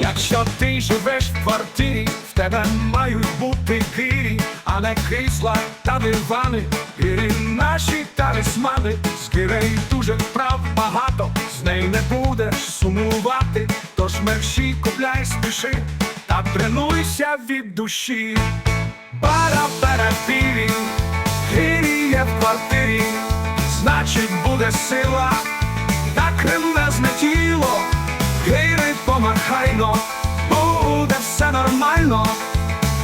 Якщо ти живеш в квартирі, в тебе мають бути гирі, а не крісла та дивани. Гирі наші талісмани, з гирей дуже вправ багато, з неї не будеш сумувати, тож мерщій купляй спіши та тренуйся від душі. Пара гирі є в квартирі, значить буде сила, та гири помахайно, буде все нормально,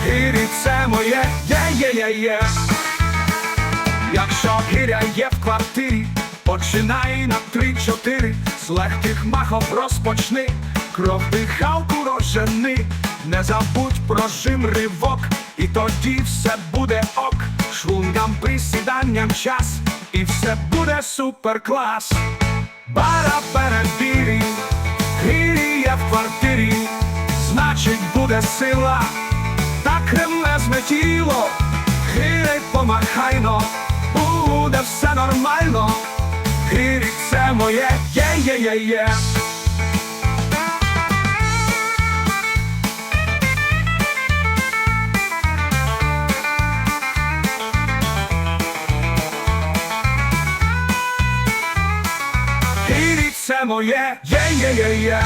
гирі це моє, є-є-є-є. Якщо гиря є в квартирі, починай на три-чотири, з легких махов розпочни, кров дихалку розжени, не забудь про жим ривок, і тоді все буде ок, шлунгам присіданням час, і все буде супер клас. Бара перебірі, буде сила, та кремезне тіло, гирей помахайно, буде все нормально, гирі це моє, є-є-є-є. Це моє, є-є-є-є.